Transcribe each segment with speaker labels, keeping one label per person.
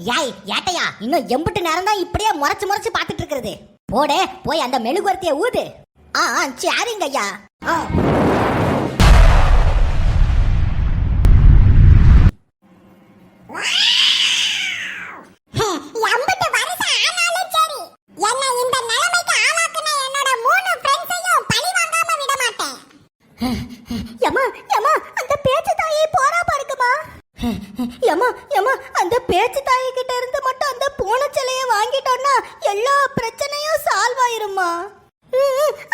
Speaker 1: யாய் ஏட்டையா? இன்னும் எம்பிட்டு நேரம் தான் இப்படியே முறைச்சு முறைச்சு பார்த்துட்டு இருக்கிறது போடே போய் அந்த மெழுகுவர்த்திய ஊது. ஆ ஆ, சரிங்க ஐயா. யம்மா யம்மா அந்த பேச்சு தாயை கிட்ட இருந்து மட்டும் அந்த பூனை சிலைய வாங்கிட்டோம்னா எல்லா பிரச்சனையும் சால்வ் ஆயிருமா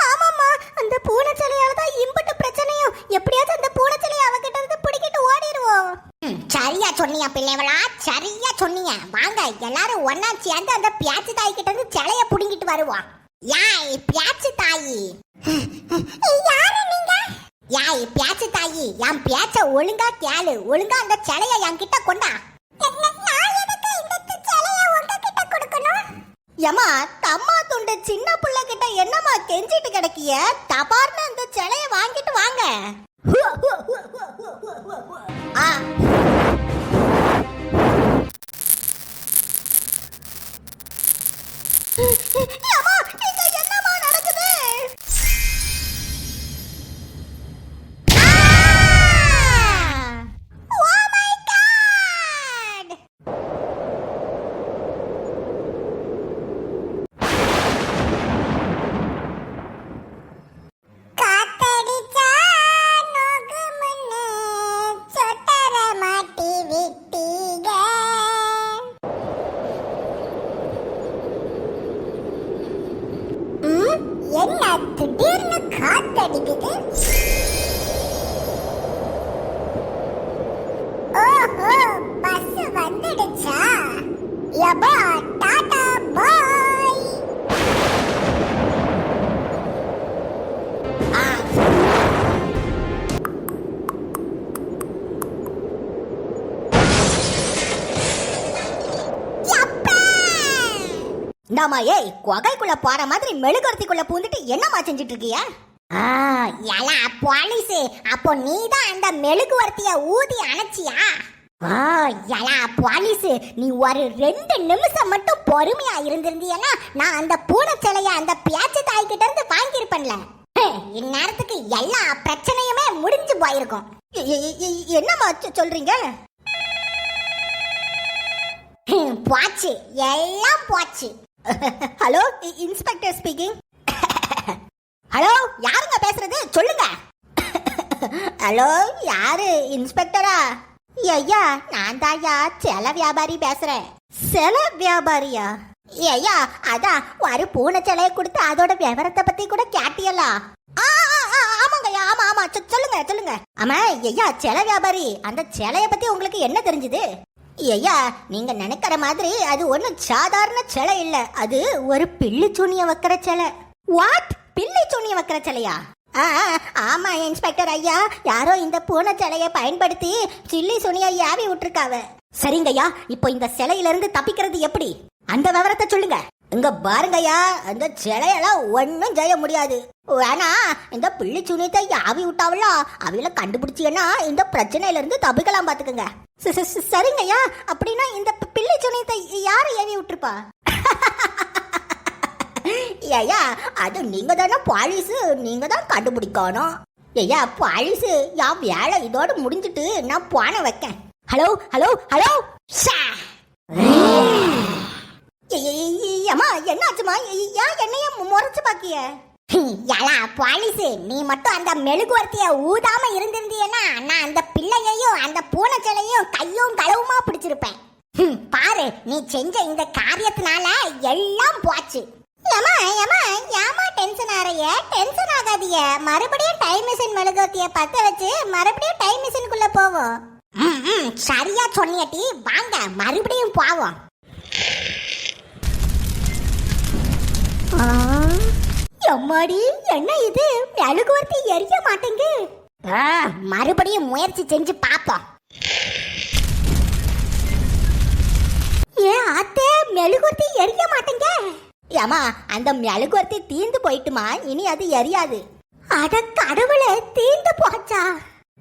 Speaker 1: ஆமாம்மா. அந்த பூனை சிலையால தான் இம்புட்டு பிரச்சனையும் எப்படியாச்சும் அந்த பூனை சிலையை அவகிட்ட இருந்து பிடிக்கிட்டு ஓடிடுவோம்.
Speaker 2: சரியா சொன்னீங்க பிள்ளைகளா சரியா சொன்னீங்க வாங்க எல்லாரும் ஒண்ணா சேர்ந்து அந்த பியாச்சு தாய் கிட்ட இருந்து சிலைய புடுங்கிட்டு வருவோம். யாய் பியாச்சு தாயி. யாரு நீங்க? யாய் பேச்சு தாயி என் பேச்ச ஒழுங்கா கேளு ஒழுங்கா அந்த சிலைய என் கிட்ட கொண்டா
Speaker 1: ஏமா தம்மா துண்டு சின்ன புள்ள கிட்ட என்னம்மா கெஞ்சிட்டு கிடக்கிய? தபார்னு அந்த சிலைய வாங்கிட்டு வாங்க. ஆ. இந்தாம்மா ஏய் குகைக்குள்ள போற மாதிரி மெழுகுவர்த்திக்குள்ள பூந்துட்டு என்னம்மா செஞ்சுட்டு இருக்கிய
Speaker 2: ஆ எலா போலீஸ் அப்போ நீதான் அந்த மெழுகுவர்த்திய ஊதி அணைச்சியா? ஆ. எலா போலீஸ் நீ ஒரு ரெண்டு நிமிஷம் மட்டும் பொறுமையா இருந்திருந்தீன்னா நான் அந்த பூனை சிலைய அந்த பேச்சு தாய்கிட்ட இருந்து வாங்கியிருப்பேன்ல. இந்நேரத்துக்கு எல்லா பிரச்சனையுமே முடிஞ்சு போயிருக்கும்.
Speaker 1: என்னம்மா சொல்றீங்க?
Speaker 2: போச்சு எல்லாம் போச்சு.
Speaker 1: ஹலோ இன்ஸ்பெக்டர் ஸ்பீக்கிங் ஹலோ யாருங்க பேசுறது? சொல்லுங்க. ஹலோ யாரு? இன்ஸ்பெக்டரா ஐயா நான் தாயா செல வியாபாரி பேசுறேன். செல வியாபாரியா? ஐயா அதான். ஒரு பூனை சிலையை கொடுத்து அதோட விவரத்தை பத்தி கூட கேட்டியலா ஆமாங்கய்யா ஆமா ஆமா. சொல்லுங்க சொல்லுங்க. ஆமா ஐயா சில வியாபாரி. அந்த சிலைய பத்தி உங்களுக்கு என்ன தெரிஞ்சது? ஐயா நீங்க நினைக்கிற மாதிரி அது ஒண்ணும் சாதாரண சிலை இல்ல. அது ஒரு பில்லு சூனிய வைக்கிற சிலை. வாட் பில்லு சூனிய வைக்கிற சிலையா? ஆ, ஆமா இன்ஸ்பெக்டர் ஐயா. யாரோ இந்த பூனை சிலைய பயன்படுத்தி சில்லி சுனியா யாவி விட்டுருக்காவ. சரிங்கய்யா இப்போ இந்த சிலையில இருந்து தப்பிக்கிறது எப்படி? அந்த விவரத்தை சொல்லுங்க. இங்க பாருங்கய்யா அந்த சிலையெல்லாம் ஒன்னும் செய்ய முடியாது. ஆனா இந்த பிள்ளை சுனியத்தை யாவி விட்டாவள? அவையில கண்டுபிடிச்சீங்கன்னா இந்த பிரச்சனையில இருந்து தப்பிக்கலாம் பாத்துக்கோங்க. சரிங்கய்யா. அப்படின்னா இந்த பிள்ளை சுனியத்தை யாரு ஏவி விட்டுருப்பா? ஐயா அது நீங்க தானே பாலிசு நீங்க தான் கண்டுபிடிக்கணும். ஐயா பாலிசு என் வேலை இதோட முடிஞ்சிட்டு நான் போன வைக்கேன். Hello hello hello. ஷா அம்மா என்னாச்சுமா ஏன் என்னைய முறைச்சு பாக்கிய?
Speaker 2: ஏலா பாலிசு நீ மட்டும் அந்த மெழுகுவர்த்திய ஊதாம இருந்திருந்தீன்னா நான் அந்த பிள்ளையையும் அந்த பூனைச்சலையும் கையும் களவுமா பிடிச்சிருப்பேன். பாரு நீ செஞ்ச இந்த காரியத்தினால எல்லாம் போச்சு. ஏமா ஏமா ஏமா டென்ஷன் ஆறைய டென்ஷன் ஆகாதிய மறுபடியும் டைம் மிஷின் மெழுகுவர்த்திய பத்த வச்சு மறுபடியும் டைம் மிஷினுக்குள்ள போவோம். ம், ம், சரியா சொன்னியட்டி வாங்க மறுபடியும் போவோம்.
Speaker 1: எம்மாடி என்ன இது? மெழுகுவர்த்தி எரிய மாட்டேங்க.
Speaker 2: ஆ, மறுபடியும் முயற்சி செஞ்சு பாப்போம்.
Speaker 1: ஏன் அத்தை மெழுகுவர்த்தி எரிய மாட்டேங்க. ஏமா அந்த மெழுகுவர்த்தி தீந்து போயிட்டுமா? இனி அது எரியாது. அட கடவுளே தீந்து போச்சா?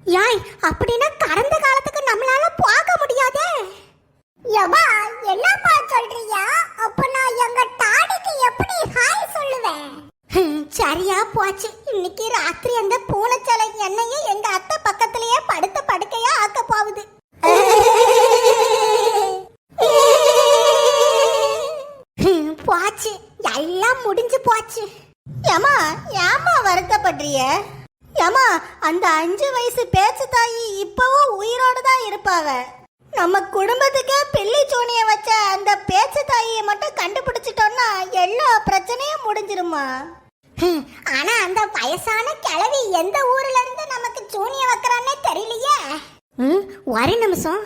Speaker 1: யாய் அப்படின்னா கடந்த காலத்துக்கு நம்மளால போக முடியாதே.
Speaker 2: போச்சு. இன்னைக்கு ராத்திரி அந்த பூனைச்சலை என்னையே எங்க அத்தை பக்கத்திலேயே படுத்த படுக்கையா ஆக்க போகுது. போச்சு. எல்லாம் முடிஞ்சு போச்சு.
Speaker 1: ஏமா ஏமா வருத்தப்படுறிய? ஏமா அந்த அஞ்சு வயசு பேச்சு தாயி இப்பவும் உயிரோடு தான் இருப்பாவ? நம்ம குடும்பத்துக்கே பில்லி சூனிய வச்ச அந்த பேச்சு தாயியை மட்டும் கண்டுபிடிச்சிட்டோம்னா எல்லா பிரச்சனையும் முடிஞ்சிருமா?
Speaker 2: ஆனா அந்த வயசான கிழவி எந்த ஊர்ல இருந்து நமக்கு சூனிய வைக்கிறான்னே தெரியலையே. ஒரு நிமிஷம்.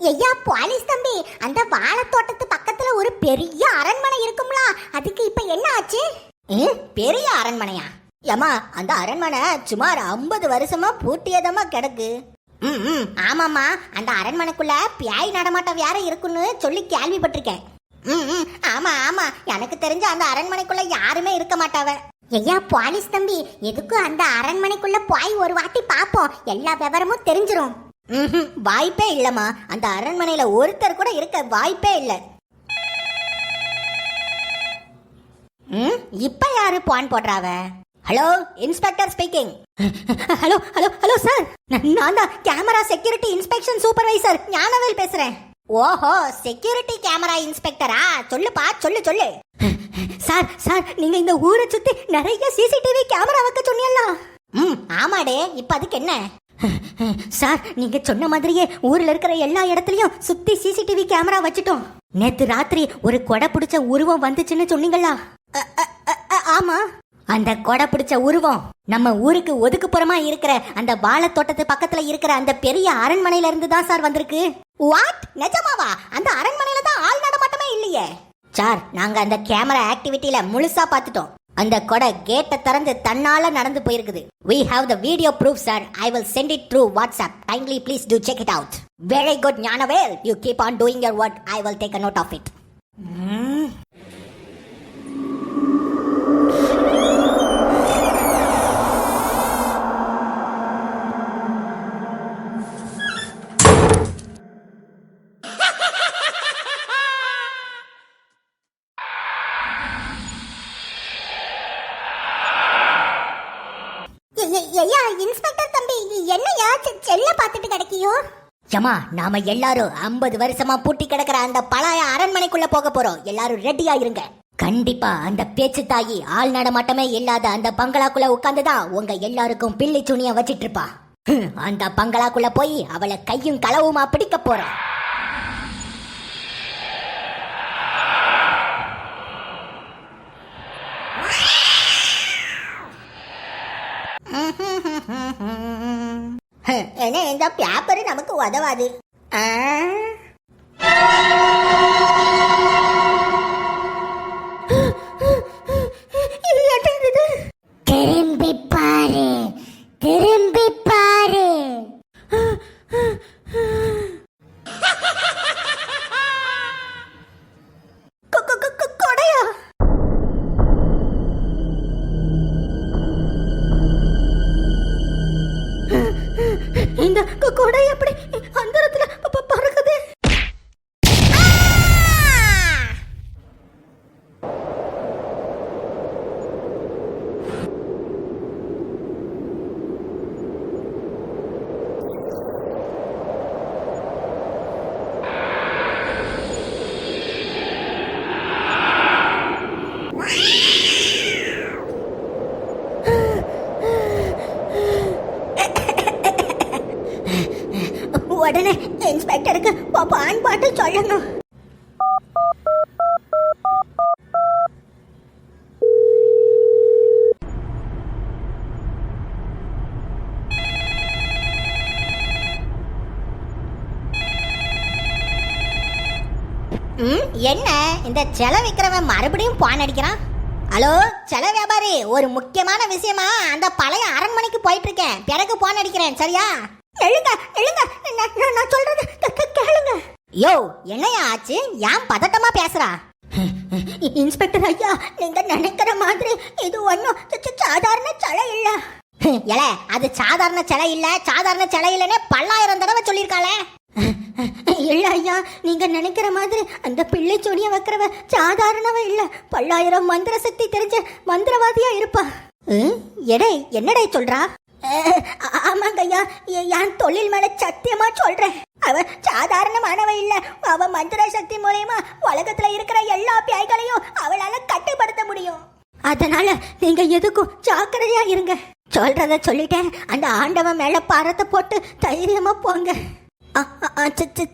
Speaker 2: ஐயா போலீஸ் தம்பி அந்த வாழைத்தோட்டத்து பக்கத்துல ஒரு பெரிய அரண்மனை இருக்கும்ல அதுக்கு இப்ப என்ன ஆச்சு?
Speaker 1: பெரிய அரண்மனையா? ஏமா அந்த அரண்மனை சுமார் ஐம்பது வருஷமா பூட்டியதமா கிடக்கு.
Speaker 2: ம் ம், ஆமாம்மா அந்த அரண்மனைக்குள்ள பியாய் நடமாட்டம் வேற இருக்குன்னு சொல்லி கேள்விப்பட்டிருக்கேன்.
Speaker 1: ம் ஆமா ஆமா. எனக்கு தெரிஞ்ச அந்த அரண்மனைக்குள்ள யாருமே இருக்க மாட்டாவ.
Speaker 2: ஐயா போலீஸ் தம்பி. எதுக்கும் அந்த அரண்மனைக்குள்ள போய் ஒரு வாட்டி பாப்போம். எல்லா விவரமும் தெரிஞ்சிரும்.
Speaker 1: ம்ஹும், வாய்ப்பே இல்லம்மா. அந்த அரண்மனையில ஒருத்தர் கூட இருக்க வாய்ப்பே இல்ல. ம், இப்ப யாரு பான் போடுறாவ? Hello inspector speaking. Hello hello hello sir. நான் தான் camera security inspection supervisor. Gnanavel பேசுறேன். ஓஹோ செக்யூரிட்டி கேமரா இன்ஸ்பெக்டரா சொல்லுப்பா சொல்லு சொல்லு. சார் சார் நீங்க இந்த ஊரை சுத்தி நிறைய சிசிடிவி கேமரா வைக்க சொன்னீங்களா ம் ஆமாடே இப்ப அதுக்கு என்ன? சார் நீங்க சொன்ன மாதிரியே ஊர்ல இருக்கிற எல்லா இடத்துலயும் சுத்தி சிசிடிவி கேமரா வச்சிட்டோம். நேத்து ராத்திரி ஒரு கொடை பிடிச்ச உருவம் வந்துச்சுன்னு சொன்னீங்களா ஆமா. அந்த கொடை பிடிச்ச உருவம் நம்ம ஊருக்கு ஒதுக்குப்புறமா இருக்கிற அந்த வாழைத்தோட்டத்து பக்கத்துல இருக்கிற அந்த பெரிய அரண்மனையில இருந்து தான் சார் வந்திருக்கு. வாட் நிஜமாவா அந்த அரண்மனையில தான் ஆள் நடமாட்டமே இல்லையே சார் நாங்க அந்த கேமரா ஆக்டிவிட்டியில முழுசா பார்த்துட்டோம் அந்த கொடை கேட்டை திறந்து தன்னால நடந்து போயிருக்குது we have the video proof sir I will send it through WhatsApp kindly please do check it out very good Gnanavel you keep on doing your work I will
Speaker 2: take a note of it என்னையா செல்ல பார்த்துட்டு கிடைக்கியோ?
Speaker 1: ஏமா நாம எல்லாரும் 50 வருஷமா பூட்டி கிடக்கிற அந்த பழைய அரண்மனைக்குள்ள போக போறோம். எல்லாரும் ரெடியா இருங்க. கண்டிப்பா அந்த பேச்சு தாயி ஆள் நடமாட்டமே இல்லாத அந்த பங்களாக்குள்ள உட்காந்துதான் உங்க எல்லாருக்கும் பில்லி சுனிய வச்சிட்டு இருப்பா. அந்த பங்களாக்குள்ள போய் அவளை கையும் களவுமா பிடிக்க போறோம் ஏன்னா என்ன இந்த பேப்பர் நமக்கு உதவாது. உடனே இன்ஸ்பெக்டருக்கு பான் பாட்டு சொல்லணும். என்ன? இந்த செல விக்கிறவன் மறுபடியும் பான் அடிக்கிறான்? ஹலோ செல வியாபாரி ஒரு முக்கியமான விஷயமா அந்த பழைய அரண்மனைக்கு போயிட்டு இருக்கேன். பிறகு பான் அடிக்கிறேன் சரியா? எழுங்க எழுங்க. நான் சொல்றது கேளுங்க. யோ என்னையா ஆச்சு? ஏன் பதட்டமா பேசுறா? இன்ஸ்பெக்டர் ஐயா நீங்க நினைக்கிற மாதிரி இது ஒன்றும் சாதாரண சலை இல்ல. எல அது சாதாரண சிலை இல்ல. சாதாரண சிலை இல்லைன்னு பல்லாயிரம் தடவை சொல்லியிருக்காளே. இல்ல ஐயா நீங்க நினைக்கிற மாதிரி அந்த பிள்ளை சொனிய வைக்கிறவ சாதாரணவ இல்ல. பல்லாயிரம் மந்திர சக்தி தெரிஞ்ச மந்திரவாதியா இருப்பா. எடே என்னடே சொல்றா? ஆமாங்க ஐயா. என் தொழில் மேல சத்தியமா சொல்றேன். அவ சாதாரணமானவ இல்ல. அவ மந்திர சக்தி மூலயமா உலகத்துல இருக்கிற எல்லா பியாய்களையும் அவளால கட்டுப்படுத்த முடியும். அதனால நீங்க எதுக்கும் ஜாக்கிரதையா இருங்க. சொல்றத சொல்லிட்டேன். அந்த ஆண்டவன் மேல பாரத்தை போட்டு தைரியமா போங்க.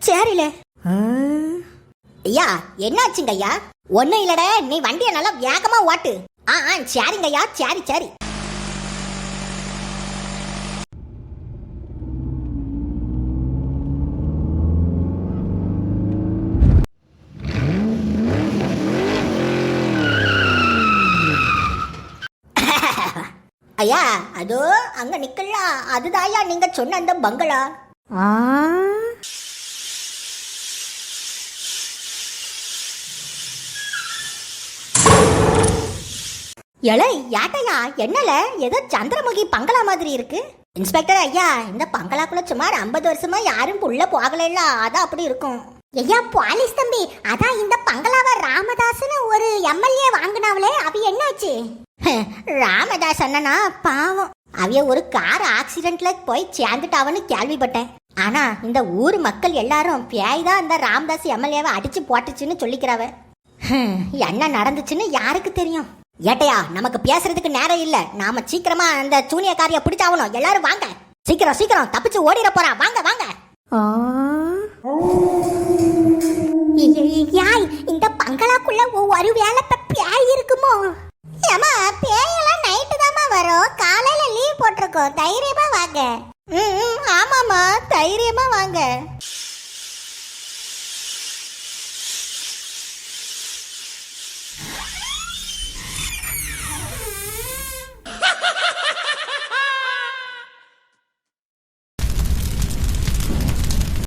Speaker 1: சரில. ஐயா என்னாச்சுங்க ஐயா? ஒன்னும் இல்லடே. நீ வண்டியை நல்லா வேகமா ஓட்டு. ஆ ஆ சரிங்க ஐயா. சரி சரி. ஐயா அதோ அங்க நிக்கலாம் அதுதாயா நீங்க சொன்ன அந்த பங்களா. எலை யாட்டையா என்னல? ஏதோ சந்திரமுகி பங்களா மாதிரி இருக்கு. இன்ஸ்பெக்டர் ஐயா இந்த பங்களாக்குள்ள சுமார் ஐம்பது வருஷமா யாரும் உள்ள போகல அதான் அப்படி இருக்கும்.
Speaker 2: ஐயா போலீஸ் தம்பி அதான் இந்த பங்களாவ ராமதாஸ்னு ஒரு எம்எல்ஏ வாங்கினாவளே அவ என்னாச்சு?
Speaker 1: ராமதாஸ் அண்ணனா பாவம். அவிய ஒரு கார் ஆக்சிடென்ட்ல போய் சேர்ந்துட்டாவன்னு கேள்விப்பட்டேன். ஆனா இந்த ஊர் மக்கள் எல்லாரும் பேய் தான் இந்த ராமதாஸ் எம்எல்ஏவை அடிச்சு போட்டுச்சுன்னு சொல்லிக்கிறாவ. என்ன நடந்துச்சுன்னு யாருக்கு தெரியும்? ஏட்டையா நமக்கு பேசுறதுக்கு நேரம் இல்ல. நாம சீக்கிரமா அந்த சூனியக்காரிய பிடிச்சாவணும். எல்லாரும் வாங்க. சீக்கிரம் சீக்கிரம் தப்பிச்சு ஓடிட போறா. வாங்க வாங்க.
Speaker 2: யாய் இந்த பங்களாக்குள்ள ஒரு வேலை பேய் இருக்குமோ?
Speaker 1: ஏமா இருக்கும் தைரியமா வாங்க. ம் ஆமாம்மா. தைரியமா வாங்க.